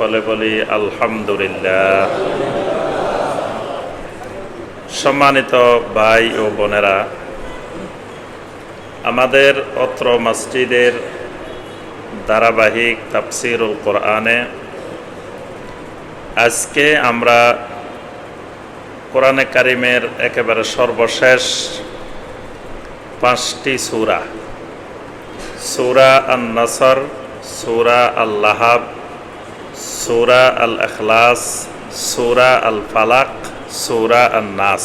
সকলে বলি আলহামদুলিল্লাহ। সম্মানিত ভাই ও বোনেরা, আমাদের অত্র মসজিদের ধারাবাহিক তাফসিরুল কোরআনে আজকে আমরা কোরআনে কারিমের একেবারে সর্বশেষ পাঁচটি সূরা সূরা আন নাসর সূরা আল লাহাব সূরা আল এখলাস সূরা আল ফালাক সূরা আল নাস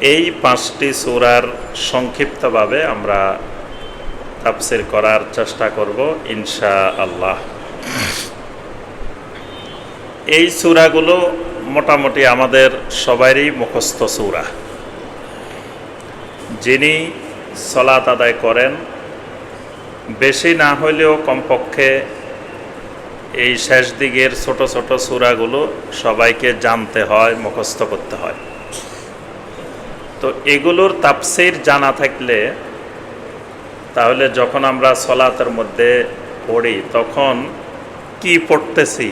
এই পাঁচটি সূরার সংক্ষিপ্তভাবে আমরা তাফসির করার চেষ্টা করব ইনশা আল্লাহ এই সূরাগুলো মোটামুটি আমাদের সবারই মুখস্থ সুরা। যিনি সলাত আদায় করেন, বেশি না হইলেও কমপক্ষে এই শেষ দিকের ছোট ছোট সূরাগুলো সবাইকে জানতে হয়, মুখস্থ করতে হয়। তো এগুলোর তাপসির জানা থাকলে তাহলে যখন আমরা সলাতের মধ্যে পড়ি, তখন কি পড়তেছি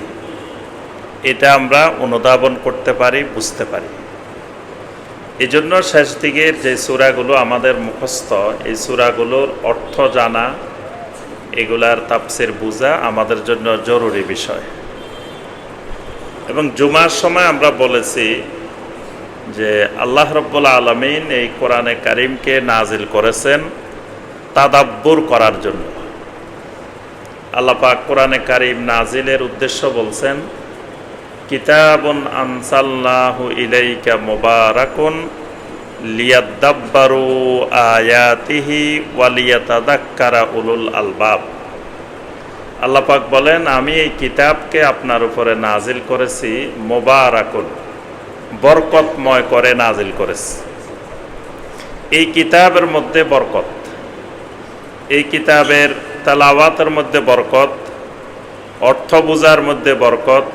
এটা আমরা অনুধাবন করতে পারি, বুঝতে পারি। এই জন্য শেষ দিকের যে সূরাগুলো আমাদের মুখস্থ, এই সূরাগুলোর অর্থ জানা এগুলার তাপসের বোঝা আমাদের জন্য জরুরি বিষয়। এবং জুমার সময় আমরা বলেছি যে আল্লাহ রব্বুল আলমিন এই কোরআনে কারিমকে নাজিল করেছেন তাদাব্বুর করার জন্য। আল্লাহ পাক কোরআনে কারিম নাজিলের উদ্দেশ্য বলছেন, কিতাবুন আনসাল্লাহু ইলাইকা মুবারাকুন লিয়াদ্দাব্বারু আয়াতিহি ওয়ালিয়াতাদাক্কারা উলুল আলবাব। আল্লাহ পাক বলেন, আমি এই কিতাবকে আপনার উপরে নাজিল করেছি, মোবারাকুন, বরকতময় করে নাজিল করেছি। এই কিতাবের মধ্যে বরকত, এই কিতাবের তালাওয়াতের মধ্যে বরকত, অর্থ বোঝার মধ্যে বরকত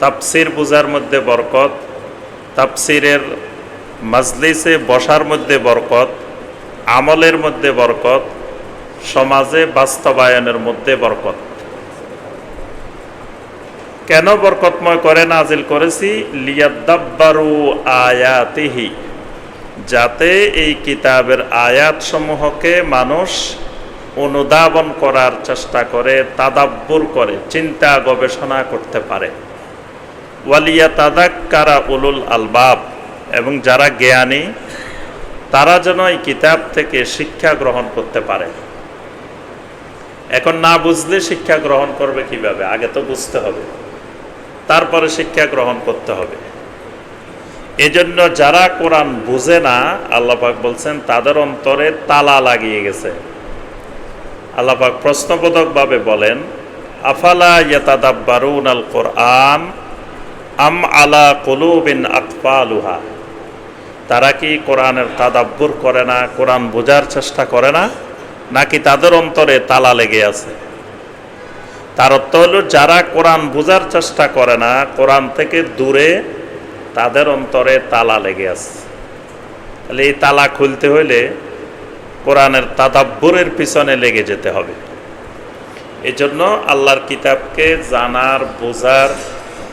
তাপসির বোঝার মধ্যে বরকত তাপসিরের মাজলিসে বসার মধ্যে বরকত, আমলের মধ্যে বরকত, সমাজে বাস্তবায়নের মধ্যে বরকত। কেন বরকতময় করে নাজিল করেছি? লিয়াদ্দাব্বারু আয়াতিহি, যাতে এই কিতাবের আয়াত সমূহকে মানুষ অনুধাবন করার চেষ্টা করে, তাদাব্বুর করে, চিন্তা গবেষণা করতে পারে। ওয়ালিয়া তাদাক্কারা উলুল আলবাব এবং যারা জ্ঞানী, তারা যেন এই কিতাব থেকে শিক্ষা গ্রহণ করতে পারে। এখন না বুঝলে শিক্ষা গ্রহণ করবে কীভাবে? আগে তো বুঝতে হবে। তারপরে শিক্ষা গ্রহণ করতে হবে। এজন্য যারা কোরআন বুঝে না আল্লাপাক বলছেন, তাদের অন্তরে তালা লাগিয়ে গেছে। আল্লাপাক প্রশ্নবোধকভাবে বলেন, আফালা আল কোরআন আম আলা কলুবিন আকফালুহা তারা কি কোরআনের তাদাব্বুর করে না, কোরআন বোঝার চেষ্টা করে না, নাকি তাদের অন্তরে তালা লেগে আছে? তার অর্থ হলো, যারা কোরআন বোঝার চেষ্টা করে না, কোরআন থেকে দূরে তাদের অন্তরে তালা লেগে আছে। তাহলে এই তালা খুলতে হইলে কোরআনের তাদাব্বুরের পিছনে লেগে যেতে হবে। এজন্য আল্লাহর কিতাবকে জানার, বোঝার,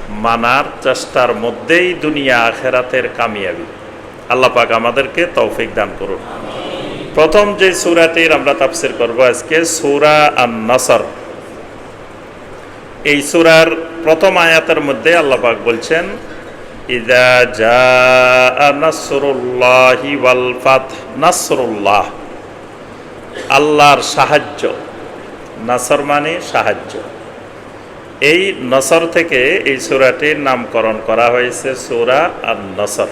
মানার চেষ্টার মধ্যেই দুনিয়া আখেরাতের কামিয়াবি। আল্লাহ পাক আমাদেরকে তৌফিক দান করুন। প্রথম যে সুরাটির আমরা তাফসির করব আজকে, সুরা আন নাসর এই সুরার প্রথম আয়াতের মধ্যে আল্লাহ পাক বলছেন, ইদা জা নাসরুল্লাহি ওয়াল ফাত নাসরুল্লাহ, আল্লাহর সাহায্য। নাসর মানে সাহায্য। এই নসর থেকে এই সুরাটির নামকরণ করা হয়েছে সুরা আর নসর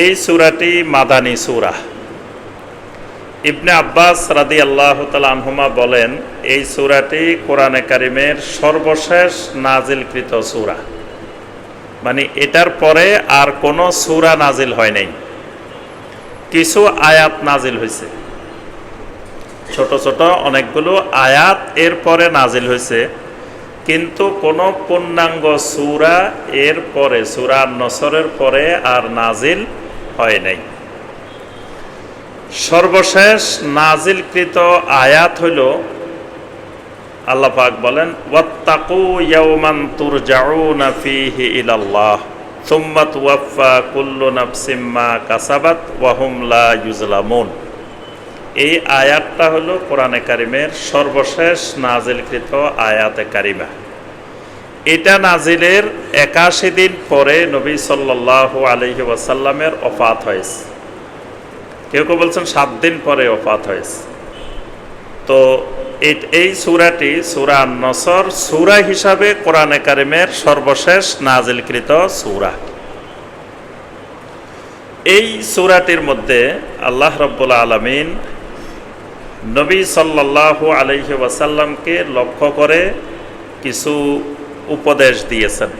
এই সুরাটি মাদানী সুরা। ইবনে আব্বাস রাদি আল্লাহ আনহুমা বলেন, এই সুরাটি কোরআনে কারিমের সর্বশেষ নাজিলকৃত সুরা। মানে এটার পরে আর কোনো সুরা নাজিল হয় নাই। কিছু আয়াত নাজিল হয়েছে ছোট ছোট অনেকগুলো আয়াত এর পরে নাজিল হয়েছে কিন্তু কোনো পূর্ণাঙ্গ সুরা এর পরে, সুরা নসরের পরে আর নাজিল হয় নাই। সর্বশেষ নাজিলকৃত আয়াত হইল, আল্লাহ বলেন, ওয়াত্তাকু ইয়াওমান তুরজাউনা ফীহি ইলাল্লাহ, সুম্মা তুওয়াফফা কুল্লু নাফসিম মা কাসাবাত ওয়া হুম লা ইউজলামুন এই আয়াতটা হলো কোরআনে কারিমের সর্বশেষ নাজিলকৃত আয়াতে কারিমা। এটা নাজিলের একাশি দিন পরে নবী সাল্লাল্লাহু আলাইহি ওয়াসাল্লামের অফাত হয়েছে। কেউ কেউ বলছেন সাত দিন পরে অফাত হয়েছে। তো এই- সুরাটি সুরা নসর সুরা হিসাবে কোরআনে কারিমের সর্বশেষ নাজিলকৃত সুরা। এই সুরাটির মধ্যে আল্লাহ রব্বুল আলমিন নবী সাল্লাল্লাহু আলাইহি ওয়াসাল্লামকে লক্ষ্য করে কিছু উপদেশ দিয়েছেন।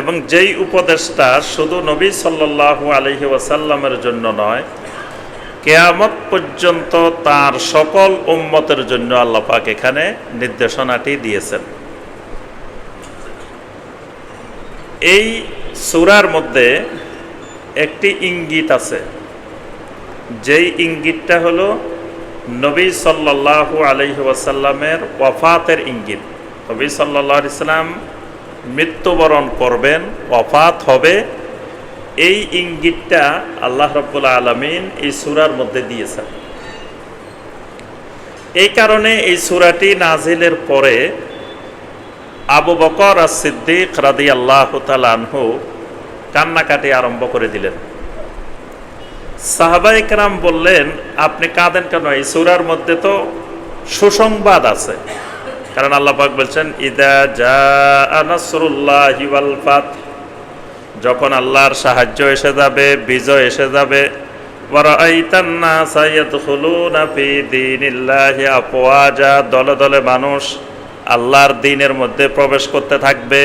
এবং যেই উপদেশটা শুধু নবী সাল্লাল্লাহু আলাইহি ওয়াসাল্লামের জন্য নয়, কেয়ামত পর্যন্ত তার সকল উম্মতের জন্য আল্লাহ পাক এখানে নির্দেশনাটি দিয়েছেন। এই সূরার মধ্যে একটি ইঙ্গিত আছে। যেই ইঙ্গিতটা হলো নবী সাল্লাল্লাহু আলাইহি ওয়াসাল্লামের ওয়াফাতের ইঙ্গিত। নবী সাল্লাল্লাহু আলাইহি সাল্লাম মৃত্যুবরণ করবেন অফাত হবে। এই ইঙ্গিতটা আল্লাহ রব্বুল আলমিন এই সুরার মধ্যে দিয়েছেন। এই কারণে এই সুরাটি নাজিলের পরে আবু বকর আর সিদ্দিক রাদি আল্লাহ আনহু কান্নাকাটি আরম্ভ করে দিলেন। সাহাবাই কেরাম বললেন, আপনি কাঁদেন কেন? এই সুরার মধ্যে তো সুসংবাদ আছে। কারণ আল্লাহ পাক বলছেন, ইদা ফাত যখন আল্লাহর সাহায্য এসে যাবে, বিজয় এসে যাবে দলে দলে মানুষ আল্লাহর দিনের মধ্যে প্রবেশ করতে থাকবে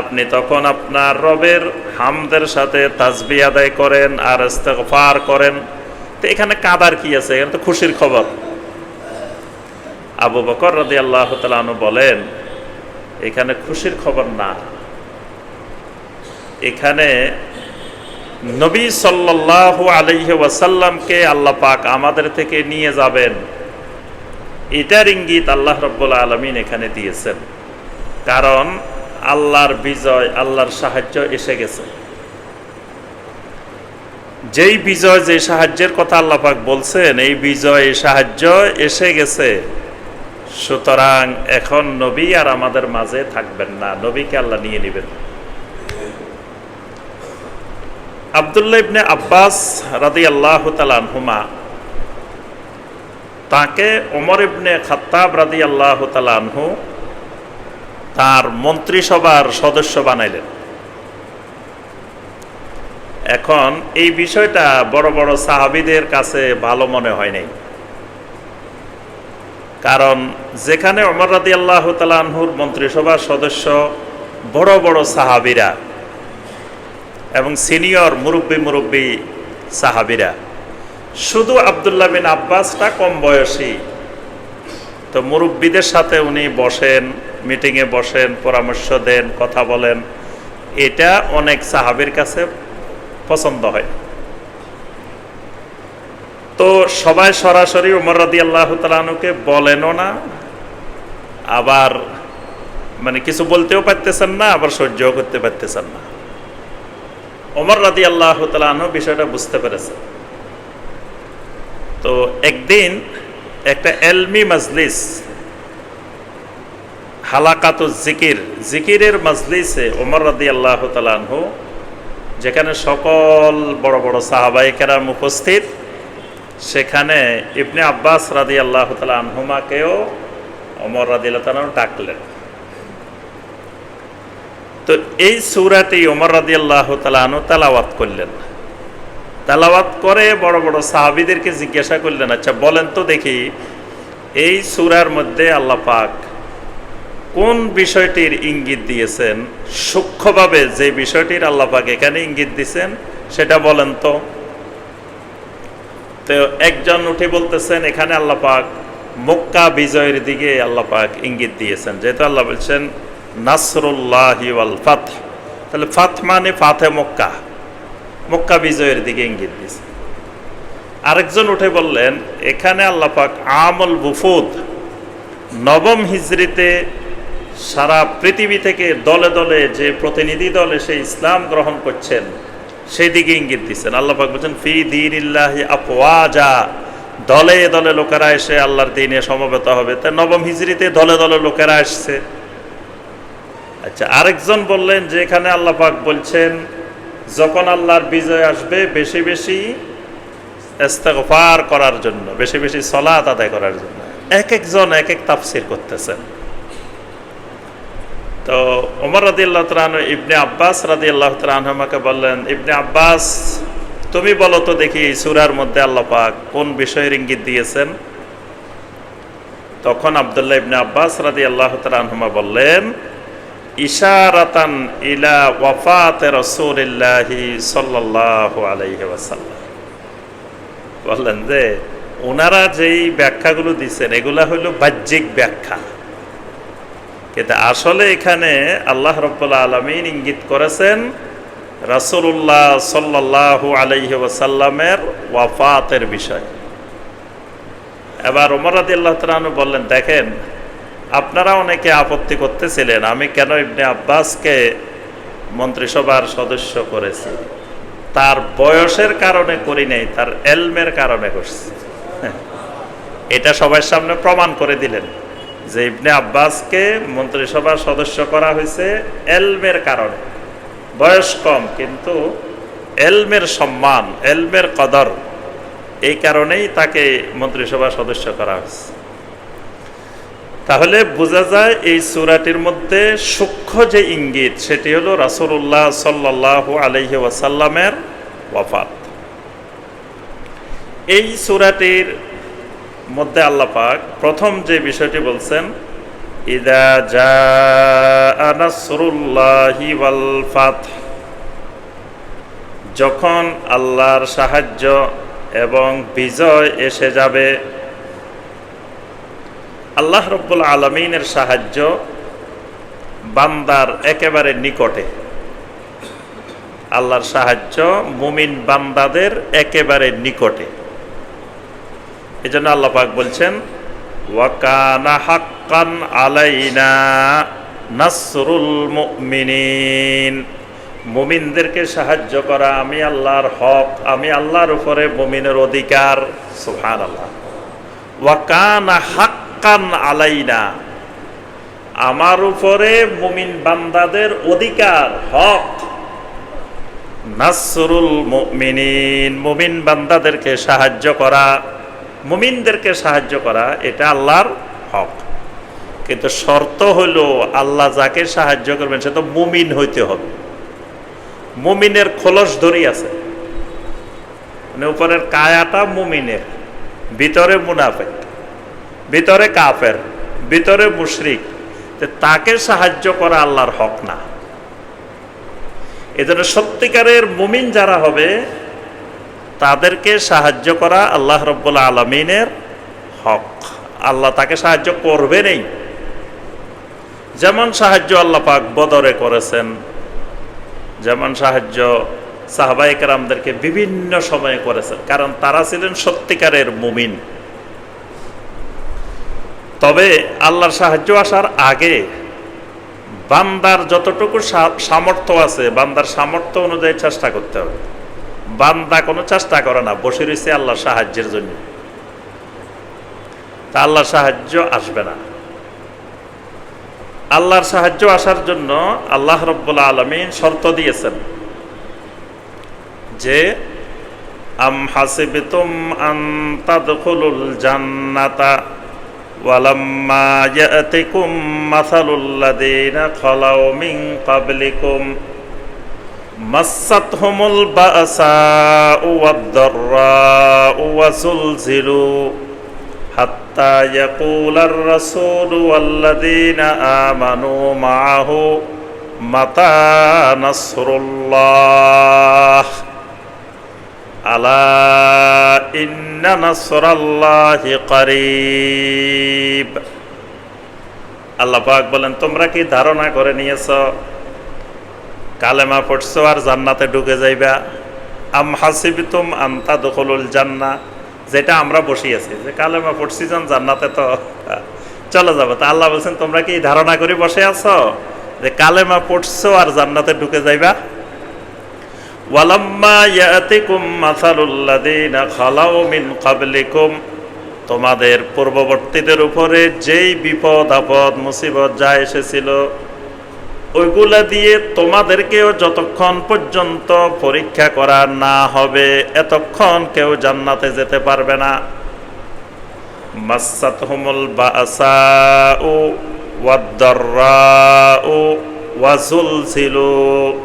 আপনি তখন আপনার রবের হামদের সাথে তাজবি আদায় করেন আর ইস্তেগফার করেন। তো এখানে কাদার কি আছে? এখানে তো খুশির খবর। আবু বকর তাআলা আনহু বলেন, এখানে খুশির খবর না। এখানে নবী সাল্লাল্লাহু আলাইহি ওয়াসাল্লামকে আল্লাহ পাক আমাদের থেকে নিয়ে যাবেন। এটার ইঙ্গিত আল্লাহ রব্বুল আলমিন এখানে দিয়েছেন। কারণ আল্লাহর বিজয়, আল্লাহর সাহায্য এসে গেছে। যেই বিজয়, যে সাহায্যের কথা আল্লাহ পাক বলছেন, এই বিজয়, এই সাহায্য এসে গেছে। সুতরাং এখন নবী আর আমাদের মাঝে থাকবেন না। নবীকে আল্লাহ নিয়ে নেবেন। আবদুল্লাহ ইবনে আব্বাস রাদি আল্লাহ হুমা তাকে ওমর ইবনে খাত্তাব রাদি আল্লাহ আনহু তার মন্ত্রিসভার সদস্য বানাইলেন। এখন এই বিষয়টা বড় বড় সাহাবিদের কাছে ভালো মনে হয় নাই। কারণ যেখানে অমর রাদি আল্লাহ তালাহুর মন্ত্রিসভার সদস্য, বড় বড় সাহাবিরা এবং সিনিয়র মুরব্বী মুরব্বী সাহাবিরা। শুধু আবদুল্লাহ বিন আব্বাসটা কম বয়সী। তো মুরব্বীদের সাথে উনি বসেন, মিটিংয়ে বসেন, পরামর্শ দেন, কথা বলেন। এটা অনেক সাহাবির কাছে পছন্দ হয়। তো সবাই সরাসরি উমর রাদি আল্লাহ বলেনও না, আবার মানে কিছু বলতেও পারতেছেন না, আবার সহ্যও করতে পারতেছেন না। ওমর রাদি আল্লাহ তালু বিষয়টা বুঝতে পেরেছে তো একদিন একটা এলমি মজলিস হালাকাত জিকির, জিকিরের মজলিসে ওমর রাদি আল্লাহ তালু যেখানে সকল বড় বড় সাহাবাই কেরাম উপস্থিত, সেখানে ইবনে আব্বাস রাদি আল্লাহ আনহুমাকেও অমর রাদি আল্লাহ ডাকলেন। তো এই সৌরাটি ওমর রাদি আল্লাহ তালু তালাওয়াত করলেন। তালাওয়াত করে বড় বড় সাহাবিদেরকে জিজ্ঞাসা করলেন আচ্ছা বলেন তো দেখি, এই সুরার মধ্যে আল্লাহ পাক কোন বিষয়টির ইঙ্গিত দিয়েছেন? সূক্ষ্মভাবে যে বিষয়টির আল্লাহ পাক এখানে ইঙ্গিত দিয়েছেন সেটা বলেন তো। তো একজন উঠে বলতেছেন, এখানে আল্লাহ পাক মক্কা বিজয়ের দিকে আল্লাহ পাক ইঙ্গিত দিয়েছেন। যেহেতু আল্লাহ বলছেন, নাসরুল্লাহ ওয়াল ফাত তাহলে ফাত মানে ফাতে মক্কা। মক্কা বিজয়ের দিকে ইঙ্গিত দিয়েছে। আরেকজন উঠে বললেন, এখানে আল্লাপাক আমল বুফুদ নবম হিজরিতে সারা পৃথিবী থেকে দলে দলে যে প্রতিনিধি দল এসে ইসলাম গ্রহণ করছেন, সেই দিকে ইঙ্গিত দিচ্ছেন। আল্লাপাক বলছেন, ফি দিন আপওয়াজা দলে দলে লোকেরা এসে আল্লাহর দিনে সমবেত হবে। তা নবম হিজরিতে দলে দলে লোকেরা আসছে। আচ্ছা আরেকজন বললেন যে এখানে আল্লাহ পাক বলছেন, যখন আল্লাহর বিজয় আসবে, বেশি বেশি ইস্তেগফার করার জন্য, বেশি বেশি সলাত আদায় করার জন্য। এক একজন এক এক তাফসির করতেছেন। তো ওমর রাদি আল্লাহ ইবনে আব্বাস রাদি আল্লাহ তালাহমাকে বললেন, ইবনে আব্বাস, তুমি বলো তো দেখি সুরার মধ্যে আল্লাহ পাক কোন বিষয়ের ইঙ্গিত দিয়েছেন? তখন আবদুল্লাহ ইবনে আব্বাস রাদি আল্লাহ তালাহমা বললেন, ইশারাতান ইলা ওয়াফাতে রসুলিল্লাহি সাল্লাল্লাহু আলাইহি বললেন যে ওনারা যেই ব্যাখ্যাগুলো দিচ্ছেন এগুলা হইল বাহ্যিক ব্যাখ্যা। কিন্তু আসলে এখানে আল্লাহ রব্বুল্লা আলমিন ইঙ্গিত করেছেন রাসুল্লাহ সাল্লাহু আলাইহি ওয়াসাল্লামের ওয়াফাতের বিষয়। এবার ওমর রাদি আল্লাহ তালু বললেন, দেখেন, আপনারা অনেকে আপত্তি করতেছিলেন, আমি কেন ইবনে আব্বাসকে মন্ত্রিসভার সদস্য করেছি? তার বয়সের কারণে করি নাই, তার এলমের কারণে করছি। এটা সবার সামনে প্রমাণ করে দিলেন। যে ইবনে আব্বাসকে মন্ত্রিসভার সদস্য করা হয়েছে এলমের কারণে। বয়স কম, কিন্তু এলমের সম্মান, এলমের কদর, এই কারণেই তাকে মন্ত্রিসভার সদস্য করা হয়েছে। তাহলে বোঝা যায় এই সুরাটির মধ্যে সূক্ষ্ম যে ইঙ্গিত, সেটি হলো রাসুল্লাহ সাল্লাহ আলহি ওয়াসাল্লামের ওয়াফাত। এই সুরাটির মধ্যে আল্লাপাক প্রথম যে বিষয়টি বলছেন, ইদা জা নাসরুল্লাহি যখন আল্লাহর সাহায্য এবং বিজয় এসে যাবে, আল্লাহ রব্বুল আলমিনের সাহায্য বান্দার একেবারে নিকটে। আল্লাহর সাহায্য মুমিন বান্দাদের একেবারে নিকটে। এই জন্য আল্লাহ পাক বলছেন ওয়াকানা হাক্কান আলাইনা নাসরুল মুমিনিন। মুমিনদেরকে সাহায্য করা আমি আল্লাহর হক, আমি আল্লাহর উপরে মুমিনের অধিকার। সুহান আল্লাহ ওয়াকানা হাক্কান আলাইনা। আমার উপরে মুমিন বান্দাদের অধিকার, হক। নাসরুল মুমিনিন, মুমিন বান্দাদেরকে সাহায্য করা। মুমিনদেরকে সাহায্য করা, এটা আল্লাহর হক। কিন্তু শর্ত হইল আল্লাহ যাকে সাহায্য করবেন, সে তো মুমিন হইতে হবে। মুমিনের খোলস ধরি আছে। মানে উপরের কায়াটা মুমিনের, ভিতরে মুনাফেক, ভিতরে কাফের, ভিতরে মুশরিক। তাকে সাহায্য করা আল্লাহর হক না। এজন্য সত্যিকারের মুমিন যারা হবে তাদেরকে সাহায্য করা আল্লাহ রব্বুল্লা আলমিনের হক। আল্লাহ তাকে সাহায্য করবে নেই যেমন সাহায্য আল্লাহ পাক বদরে করেছেন, যেমন সাহায্য সাহবাই কারামদেরকে বিভিন্ন সময়ে করেছেন, কারণ তারা ছিলেন সত্যিকারের মুমিন। তবে আল্লাহর সাহায্য আসার আগে বান্দার যতটুকু সামর্থ্য আছে, বান্দার সামর্থ্য অনুযায়ী চেষ্টা করতে হবে। বান্দা কোনো চেষ্টা করে না, বসে রয়েছে আল্লাহর সাহায্যের জন্য। তা আল্লাহর সাহায্য আসবে না। আল্লাহর সাহায্য আসার জন্য আল্লাহ রব্বুল্লা আলমিন শর্ত দিয়েছেন যে, আম হাসিবিতুম আন তাদখুলুল জান্নাতা ওয়ালাম্মা ইয়াতিকুম মাসালুল লাযিনা খালাউ মিন ক্বাবলিকুম। নাসরুল্লাহ। আলা আল্লাহ বলেন তোমরা কি ধারণা করে নিয়েছ কালেমা পড়ছো আর জান্নাতে ঢুকে যাইবা। আম হাসিবিতুম আন্তা দখলুল জান্না। যেটা আমরা বসিয়েছি, যে কালেমা পড়ছি যখন জান্নাতে তো। চলে যাব। তা আল্লাহ বলছেন, তোমরা কি ধারণা করে বসে আছো যে কালেমা পড়ছো আর জান্নাতে ঢুকে যাইবা? ওয়ালাম্মা ইয়াতিকুম মাসালুল্লাযীনা খালাউ মিন ক্বাবলিকুম। তোমাদের পূর্ববর্তীদের উপরে যেই বিপদ আপদ মুসিবত যা এসেছিল ওইগুলা দিয়ে তোমাদেরকেও যতক্ষণ পর্যন্ত পরীক্ষা করা না হবে, এতক্ষণ কেউ জান্নাতে যেতে পারবে না। মাসাতহুমুল বাসাউ ওয়াদ-দাররাউ ওয়াজুলজিলু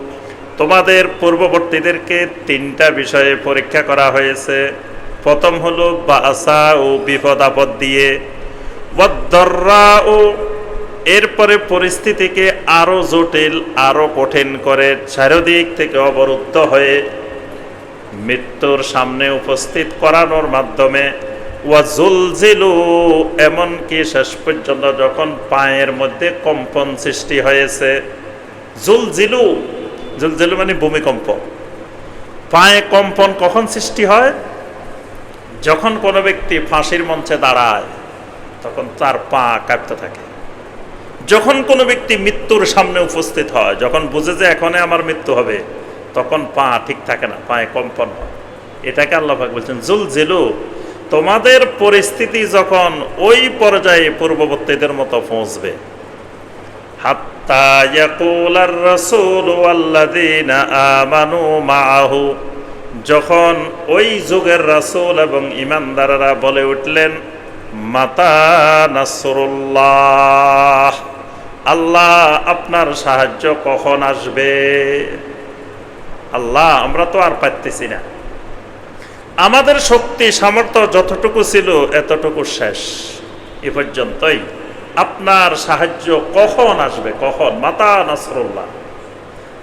তোমাদের পূর্ববর্তীদেরকে তিনটা বিষয়ে পরীক্ষা করা হয়েছে। প্রথম হলো বাসা ও বিপদ আপদ দিয়ে। ওয়াদ-দাররা ও এরপরে পরিস্থিতিকে আরও জটিল, আরও কঠিন করে চারিদিক থেকে অবরুদ্ধ হয়ে মৃত্যুর সামনে উপস্থিত করানোর মাধ্যমে ওয়াজুলজিলু এমনকি শেষ পর্যন্ত যখন পায়ের মধ্যে কম্পন সৃষ্টি হয়েছে জুলজিলু জুলজিলু মানে ভূমিকম্প। পায়ে কম্পন কখন সৃষ্টি হয়? যখন কোনো ব্যক্তি ফাঁসির মঞ্চে দাঁড়ায়, তখন তার পা কাঁপতে থাকে। যখন কোনো ব্যক্তি মৃত্যুর সামনে উপস্থিত হয়, যখন বুঝে যে এখনই আমার মৃত্যু হবে, তখন পা ঠিক থাকে না, পায়ে কম্পন হয়। এটাকে আল্লাহাক বলছেন, জুল জিলু, তোমাদের পরিস্থিতি যখন ওই পর্যায়ে পূর্ববর্তীদের মতো পৌঁছবে। যখন ওই যুগের রাসূল এবং ইমানদাররা বলে উঠলেন, মাতা নাসরুল্লাহ। আল্লাহ আপনার সাহায্য কখন আসবে? আল্লাহ, আমরা তো আর পারতেছি না। আমাদের শক্তি, সামর্থ্য যতটুকু ছিল এতটুকু শেষ। এ পর্যন্তই। আপনার সাহায্য কখন আসবে? কখন? মাতা নাসরুল্লাহ।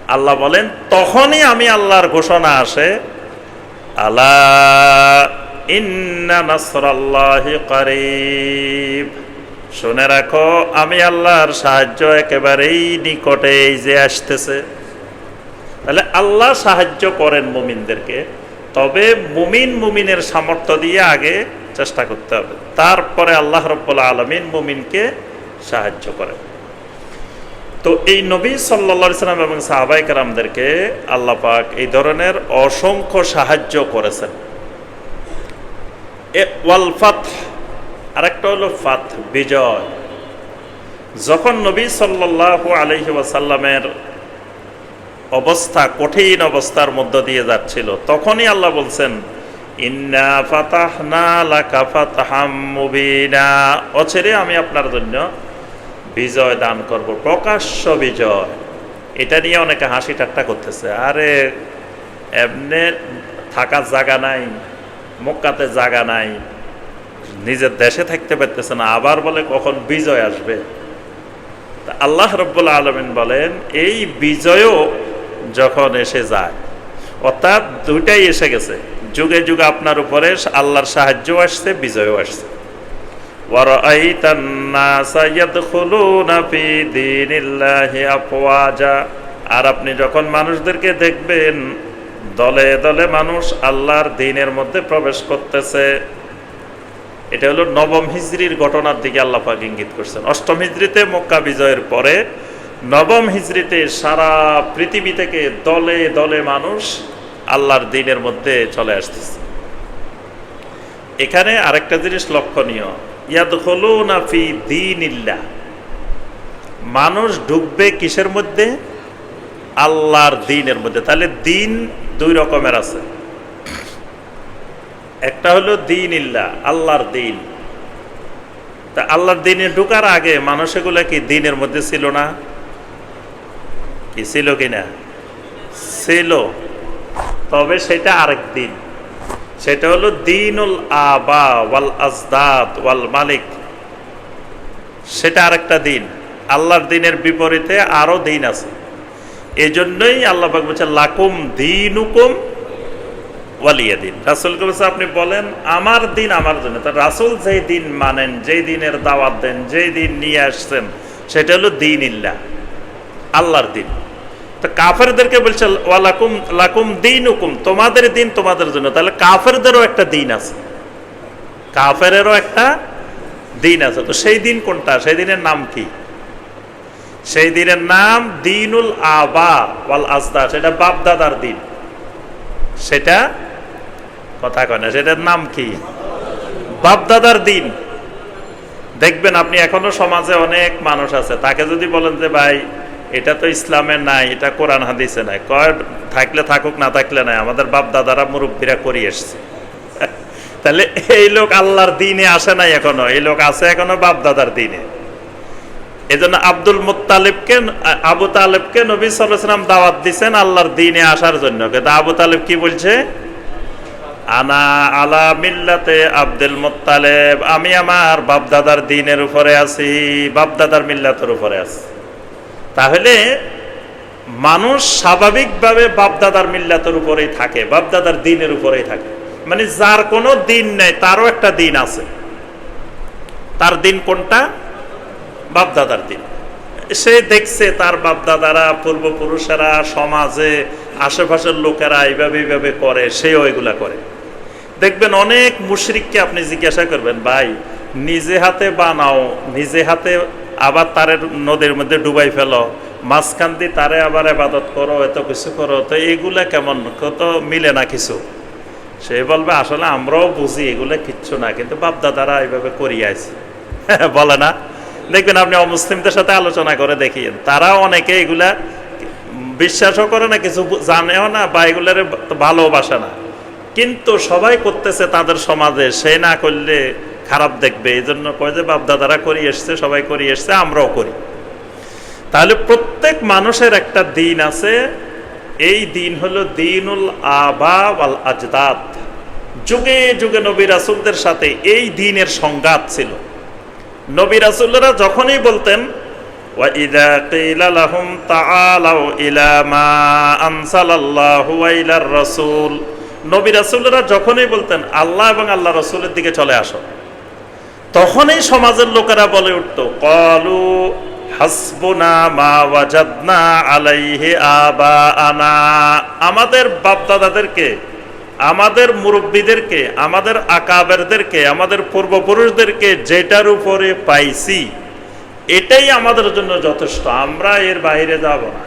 আল্লাহ বলেন, তখনই আমি আল্লাহর ঘোষণা আসে আল্লাহ ইন্না নাসরাল্লাহি করিব। শুনে রাখো, আমি আল্লাহর সাহায্য একেবারেই নিকটে এই যে আসতেছে। তাহলে আল্লাহ সাহায্য করেন মুমিনদেরকে, তবে মুমিন মুমিনের সামর্থ্য দিয়ে আগে চেষ্টা করতে হবে। তারপরে আল্লাহ রব্বুল আলমিন মুমিনকে সাহায্য করেন। তো এই নবী সাল্লা সাল্লাম এবং সাহাবাই আল্লাহ পাক এই ধরনের অসংখ্য সাহায্য করেছেন। এ আরেকটা হলো ফাত, বিজয়। যখন নবী সাল্লাহ আলহি ওয়াসাল্লামের অবস্থা, কঠিন অবস্থার মধ্য দিয়ে যাচ্ছিল, তখনই আল্লাহ বলছেন, ইন্না ফাতাহনা লাকা ফাতাহাম মুবিনা। আমি আপনার জন্য বিজয় দান করব, প্রকাশ্য বিজয়। এটা নিয়ে অনেকে হাসি ঠাট্টা করতেছে। আরে, এমনি থাকার জায়গা নাই, মক্কাতে জায়গা নাই। নিজের দেশে থাকতে পারতেছে না, আবার বলে কখন বিজয় আসবে। তা আল্লাহ রব্বুল আলমিন বলেন, এই বিজয়ও যখন এসে যায়, অর্থাৎ দুইটাই এসে গেছে। যুগে যুগে আপনার উপরে আল্লাহর সাহায্য আসছে, বিজয়ও আসছে। আর আপনি যখন মানুষদেরকে দেখবেন, দলে দলে মানুষ আল্লাহর দিনের মধ্যে প্রবেশ করতেছে। এটা হলো নবম হিজড়ির ঘটনার দিকে আল্লাহ পাক ইঙ্গিত করছেন। অষ্টম হিজড়িতে মক্কা বিজয়ের পরে নবম হিজড়িতে সারা পৃথিবী থেকে দলে দলে মানুষ আল্লাহর দিনের মধ্যে চলে আসতেছে। এখানে আরেকটা জিনিস লক্ষণীয়। ইয়াদ হলো না ফি দিন ইল্লা মানুষ ঢুকবে কিসের মধ্যে? আল্লাহর দিনের মধ্যে। তাহলে দিন দুই রকমের আছে। একটা হলো দিন ইল্লা, আল্লাহর দিন। তা আল্লাহর দিনে ঢুকার আগে মানুষ এগুলো কি দিনের মধ্যে ছিল না? কি ছিল কিনা ছিল। তবে সেটা আরেক দিন। সেটা হলো দিনুল আবা ওয়াল আজদাদ ওয়াল মালিক। সেটা আরেকটা দিন। আল্লাহর দিনের বিপরীতে আরও দিন আছে। এই জন্যই আল্লাহ বলছে লাকুম দিনুকুম ওয়ালিয়া দিন। রাসুলকে বলছে আপনি বলেন, আমার দিন আমার জন্য। তা রাসুল যেই দিন মানেন, যেই দিনের দাওয়াত দেন, যেই দিন নিয়ে আসছেন, সেটা হলো দিন ইল্লা আল্লাহর দিন। তো কাফেরদেরকে বলছে ওয়ালাকুম লাকুম দিন হুকুম তোমাদের দিন তোমাদের জন্য। তাহলে কাফেরদেরও একটা দিন আছে। কাফেরেরও একটা দিন আছে। তো সেই দিন কোনটা? সেই দিনের নাম কি? সেই দিনের নাম দিনুল আবা ওয়াল আজদা, সেটা বাপদাদার দিন। সেটা কথা কয় না, সেটার নাম কি? বাপদাদার দিন। দেখবেন আপনি এখনও সমাজে অনেক মানুষ আছে, তাকে যদি বলেন যে, ভাই, এটা তো ইসলামের নাই, এটা কোরআন হাদিসে নাই। কয়, থাকলে থাকুক, না থাকলে নাই, আমাদের বাপ দাদারা মুরব্বীরা করি এসছে। তাহলে এই লোক আল্লাহর দিনে আসে নাই এখনও, এই লোক আছে এখনও বাপ দাদার দিনে। এই জন্য আব্দুল মুতালিবকে আবু তালেবকে নবী সাল্লাম দাওয়াত দিছেন আল্লাহর দিনে আসার জন্য। কিন্তু আবু তালেব কি বলছে? আনা আলা মিল্লাতে আব্দুল মোত্তালেব, আমি আমার বাপদাদার দিনের উপরে আছি, বাপদাদার মিল্লাতের উপরে আছি। তাহলে মানুষ স্বাভাবিকভাবে বাপদাদার মিল্লাতের উপরেই থাকে, বাপদাদার দিনের উপরেই থাকে। মানে যার কোনো দিন নেই, তারও একটা দিন আছে। তার দিন কোনটা? বাপদাদার দিন। সে দেখছে তার বাপদাদারা, পূর্বপুরুষেরা, সমাজে, আশেপাশের লোকেরা এইভাবে এইভাবে করে, সেও এগুলা করে। দেখবেন অনেক মুশরিককে আপনি জিজ্ঞাসা করবেন, ভাই, নিজে হাতে বানাও, নিজে হাতে আবার তারের নদীর মধ্যে ডুবাই ফেলো, মাঝখান দিয়ে তারে আবার আবাদত করো, এত কিছু করো। তো এগুলা কেমন? কত মিলে না কিছু। সে বলবে, আসলে আমরাও বুঝি, এগুলো কিচ্ছু না, কিন্তু বাপদাদারা এইভাবে করিয়ে আছে বলে না। দেখবেন আপনি অমুসলিমদের সাথে আলোচনা করে দেখিয়েন তারা অনেকে এগুলা বিশ্বাসও করে না, কিছু জানেও না, বা এগুলার ভালোবাসে না। কিন্তু সবাই করতেছে তাদের সমাজে সে না করলে খারাপ দেখবে এই জন্য কয় যে বাপদাদারা করি এসছে সবাই করি এসছে আমরাও করি তাহলে প্রত্যেক মানুষের একটা দিন আছে এই দিন হলো দিনুল আবা ওয়াল আজদাদ যুগে যুগে নবী রাসুলদের সাথে এই দিনের সংঘাত ছিল নবী রাসুলরা যখনই বলতেন وَإِذَا قِيلَ لَهُمْ تَعَالَوْا إِلَى مَا أَنزَلَ اللَّهُ وَإِلَى الرَّسُولِ নবী রাসুলরা যখনই বলতেন, আল্লাহ এবং আল্লাহ রসুলের দিকে চলে আসো, তখনই সমাজের লোকেরা বলে উঠত, কলু হাসবুনা মা ওয়াজাদনা আলাইহি আবা আনা আমাদের বাপ দাদাদেরকে আমাদের মুরব্বীদেরকে, আমাদের আকাবেরদেরকে, আমাদের পূর্বপুরুষদেরকে যেটার উপরে পাইছি, এটাই আমাদের জন্য যথেষ্ট। আমরা এর বাইরে যাব না।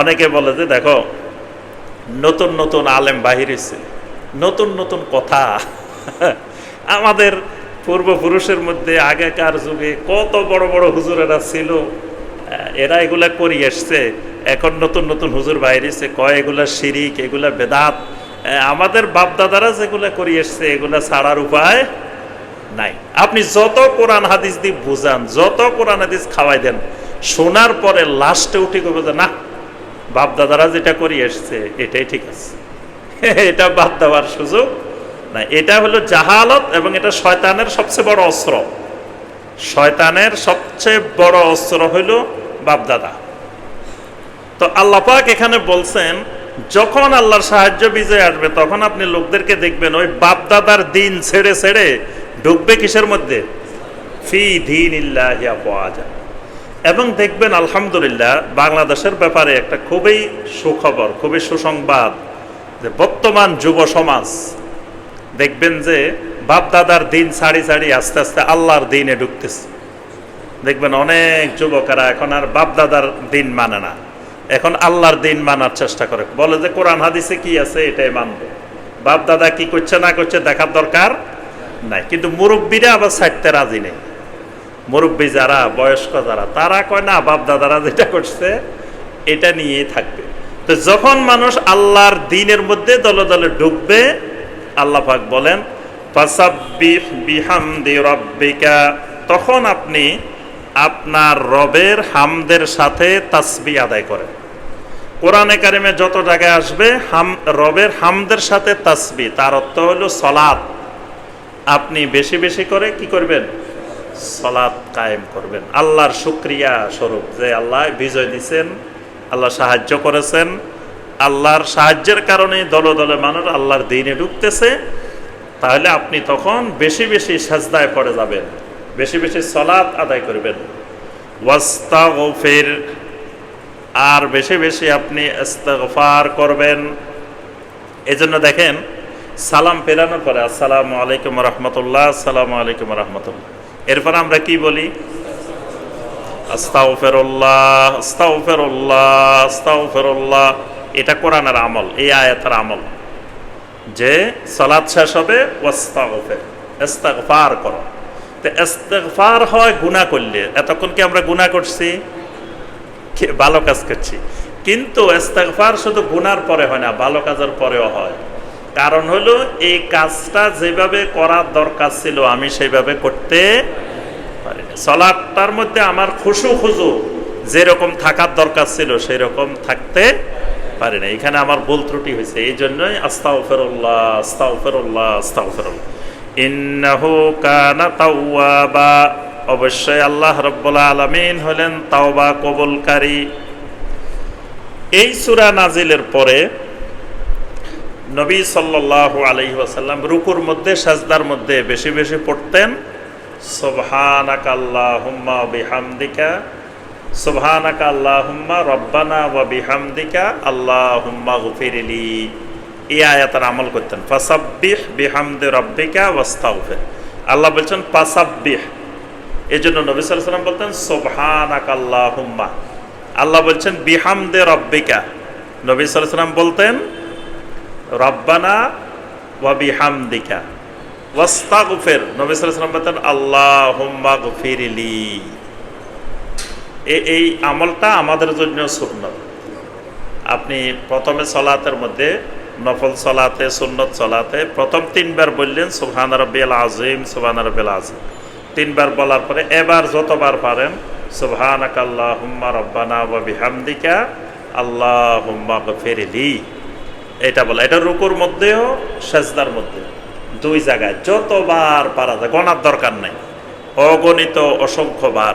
অনেকে বলে যে, দেখো নতুন নতুন আলেম বাহিরেছে নতুন নতুন কথা। আমাদের পূর্বপুরুষের মধ্যে আগেকার যুগে কত বড় বড় হুজুরেরা ছিল, এরা এগুলা করি এসছে, এখন নতুন নতুন হুজুর বাইরেছে কয় এগুলা শিরিক, এগুলা বেদাত আমাদের বাপদাদারা যেগুলা করি এসছে, এগুলা ছাড়ার উপায় নাই। আপনি যত কোরআন হাদিস দিয়ে বুঝান, যত কোরআন হাদিস খাওয়াই দেন, শোনার পরে লাস্টে উঠে যে না বাপদাদারা যেটা করি এসছে, এটাই ঠিক আছে। এটা বাদ দেওয়ার সুযোগ না এটা হলো জাহালত এবং এটা শয়তানের সবচেয়ে বড় অস্ত্র। শয়তানের সবচেয়ে বড় অস্ত্র হইল বাপদাদা। তো আল্লাপাক এখানে বলছেন, যখন আল্লাহর সাহায্য বিজয় আসবে, তখন আপনি লোকদেরকে দেখবেন ওই বাপদাদার দিন ছেড়ে ছেড়ে ঢুকবে কিসের মধ্যে? ফি দিন ইল্লাহিয়া পাওয়া যায় এবং দেখবেন, আলহামদুলিল্লাহ, বাংলাদেশের ব্যাপারে একটা খুবই সুখবর, খুবই সুসংবাদ যে বর্তমান যুব সমাজ দেখবেন যে বাপদাদার দিন ছাড়ি ছাড়ি আস্তে আস্তে আল্লাহর দিনে ঢুকতেছে। দেখবেন অনেক যুবকেরা এখন আর বাপদাদার দিন মানে না। এখন আল্লাহর দিন মানার চেষ্টা করে। বলে যে কোরআন হাদিসে কি আছে এটাই মানবে। বাপদাদা কি করছে না করছে দেখার দরকার নাই। কিন্তু মুরব্বীরা আবার ছাড়তে রাজি নেই। মুরব্বী যারা, বয়স্ক যারা, তারা কয়, না বাপ দাদারা যেটা করছে, এটা নিয়েই থাকবে। তো যখন মানুষ আল্লাহর দিনের মধ্যে দলে দলে ঢুকবে, আল্লাহ পাক বলেন তখন আপনি আপনার রবের হামদের সাথে তাসবি আদায় করেন। কোরআনে কারিমে যত জায়গায় আসবে, হাম, রবের হামদের সাথে তাসবি, তার অর্থ হলো সলাদ আপনি বেশি বেশি করে কি করবেন? সলাদ কায়েম করবেন। আল্লাহর শুক্রিয়া স্বরূপ যে আল্লাহ বিজয় দিচ্ছেন আল্লাহ সাহায্য করেছেন, আল্লাহর সাহায্যের কারণে দলে দলে মানুষ আল্লাহর দিনে ঢুকতেছে, তাহলে আপনি তখন বেশি বেশি সাজদায় পড়ে যাবেন, বেশি বেশি সলাদ আদায় করবেন। ওয়াস্তাগফির, আর বেশি বেশি আপনি ইস্তেগফার করবেন। এজন্য দেখেন, সালাম পেরানোর পরে আসসালামু আলাইকুম রহমতুল্লাহ, আসসালামু আলাইকুম রহমতুল্লাহ। এরপর আমরা কি বলি? এটা কোরআনের আমল, এই আয়াতের আমল। যে সালাদ শেষ হবে, ওয়াস্তাগফির করো। তো হয় গুনাহ করলে। এতক্ষণ কি আমরা গুনাহ করছি? ভালো কাজ করছি। কিন্তু ইস্তেগফার শুধু গুনার পরে হয় না, ভালো কাজের পরেও হয়। কারণ হলো, এই কাজটা যেভাবে করার দরকার ছিল, আমি সেইভাবে করতে পারিনি। সলাটটার মধ্যে আমার খুশু খুজু যেরকম থাকার দরকার ছিল সেই রকম থাকতে পারি না এখানে আমার ভুল ত্রুটি হয়েছে, এই জন্যই আস্তাও ফেরুল্লাহ আস্তাও ফেরুল্লাহ আস্তাও ফেরুল্লাহ অবশ্যই আল্লাহ রব্বুল হলেন তাওবা কবুলকারী। এই সুরা নাজিলের পরে নবী সাল্লাল্লাহু আলাইহি ওয়াসাল্লাম রুকুর মধ্যে, সাজদার মধ্যে বেশি বেশি পড়তেন সুবহানাকা আল্লাহুম্মা ওয়া বিহামদিকা সুবহানাকা আল্লাহুম্মা রব্বানা ওয়া বিহামদিকা, আল্লাহুম্মা গফিরলি। এই আয়াতের আমল করতেন। ফাসাব্বিহ বিহামদি রব্বিকা ওয়াস্তাগফির। আল্লাহ বলছেন, ফাসাব্বিহ। এই জন্য নবী ওয়াসাল্লাম বলতেন সুবহানাকা আল্লাহুম্মা আল্লাহ বলছেন, বিহামদে রব্বিকা। নবী ওয়াসাল্লাম বলতেন রব্বানা ওয়া বিহামদিকা। ওয়াস্তাগফির। নবী সাল্লাল্লাহু আলাইহি ওয়াসাল্লাম বলতেন, আল্লাহুম্মা গফিরলি। এ- এই আমলটা আমাদের জন্য সুন্নত। আপনি প্রথমে সলাতের মধ্যে নফল সলাতে, সুন্নত সলাতে প্রথম তিনবার বললেন, সুবহান রব্বিল আজিম সুবহান রব্বিল আজিম তিনবার বলার পরে এবার যতবার পারেন সুবহানাক আল্লাহুম্মা রব্বানা ওয়া বিহামদিকা, আল্লাহুম্মা গফিরলি। এটা বলে, এটা রুকুর মধ্যেও, সেজদার মধ্যে দুই জায়গায় যতবার পারা যায়, গণার দরকার নাই। অগণিত অসংখ্য বার